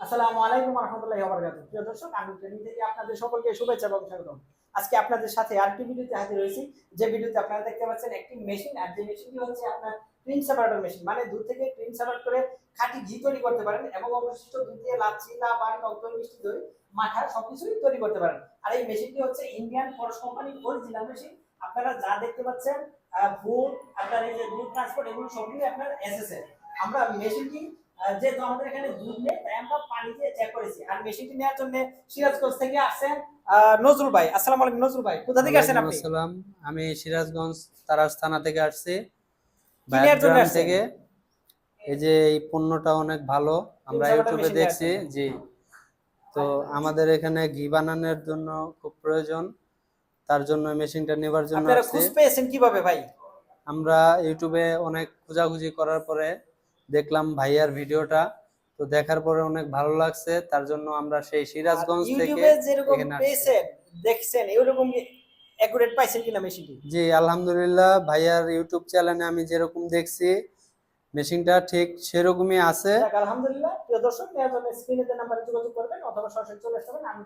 আসসালামু আলাইকুম রহমতুল্লাহি ওয়া বারাকাতুহু প্রিয় দর্শক, আমি ট্রেনিং থেকে আপনাদের সকলকে শুভেচ্ছা এবং স্বাগতম। আজকে আপনাদের সাথে আরেকটি ভিডিওতে হাজির হয়েছি। যে ভিডিওতে আপনারা দেখতে পাচ্ছেন একটি মেশিন, আর যে মেশিনটি হচ্ছে আপনার ক্রিম সেপারেটর মেশিন। মানে দুধ থেকে ক্রিম সেপারেট করে খাঁটি ঘি তৈরি করতে পারেন এবং অবশিষ্ট দুধ দিয়ে লাচ্ছি লাবান টক দই, মিষ্টি দই মাঠা সবকিছুই তৈরি করতে পারেন। আর এই মেশিনটি হচ্ছে ইন্ডিয়ান ফরেস্ট কোম্পানির অরিজিনাল মেশিন আপনারা যা দেখতে পাচ্ছেন ফুড আপনার এই যে দুধ ট্রান্সপোর্ট এগুলো সবগুলোই আপনার এসএসএ আমরা মেশিনটি যেহেতু আমাদের এখানে দুধ নেই তাই আমরা পানি দিয়ে চেক করেছি। আর মেশিনটি নেওয়ার জন্য সিরাজগঞ্জ থেকে আসছেন নজরুল ভাই। আসসালামু আলাইকুম নজরুল ভাই। কোথা থেকে আসছেন আপনি? আসসালাম। আমি সিরাজগঞ্জ তারাস থানা থেকে আসছি? থেকে। এই যে এই পণ্যটা অনেক ভালো আমরা ইউটিউবে দেখছি। জি। তো আমাদের এখানে ঘি বানানোর জন্য খুব প্রয়োজন। তার জন্য মেশিনটা নেবার জন্য আপনারা খুঁজ পেয়েছেন কীভাবে ভাই? আমরা ইউটিউবে অনেক খোঁজাখুঁজি করার পরে দেখলাম ভাইয়ার ভিডিওটা তো দেখার পরে অনেক ভালো লাগছে তার জন্য আমরা সেই সিরাজগঞ্জ থেকে যেরকম পেয়েছেন দেখছেন এরকম অ্যাকুরেট পাইছেন কিনা মেশিনটি জি আলহামদুলিল্লাহ ভাইয়ার ইউটিউব চ্যানেলে আমি যেরকম দেখছি মেশিনটা ঠিক সেরকমই আছে। আলহামদুলিল্লাহ প্রিয় দর্শক নেওয়ার জন্য স্ক্রিনে নাম্বারে যোগাযোগ করবেন অথবা সরাসরি চলে আমি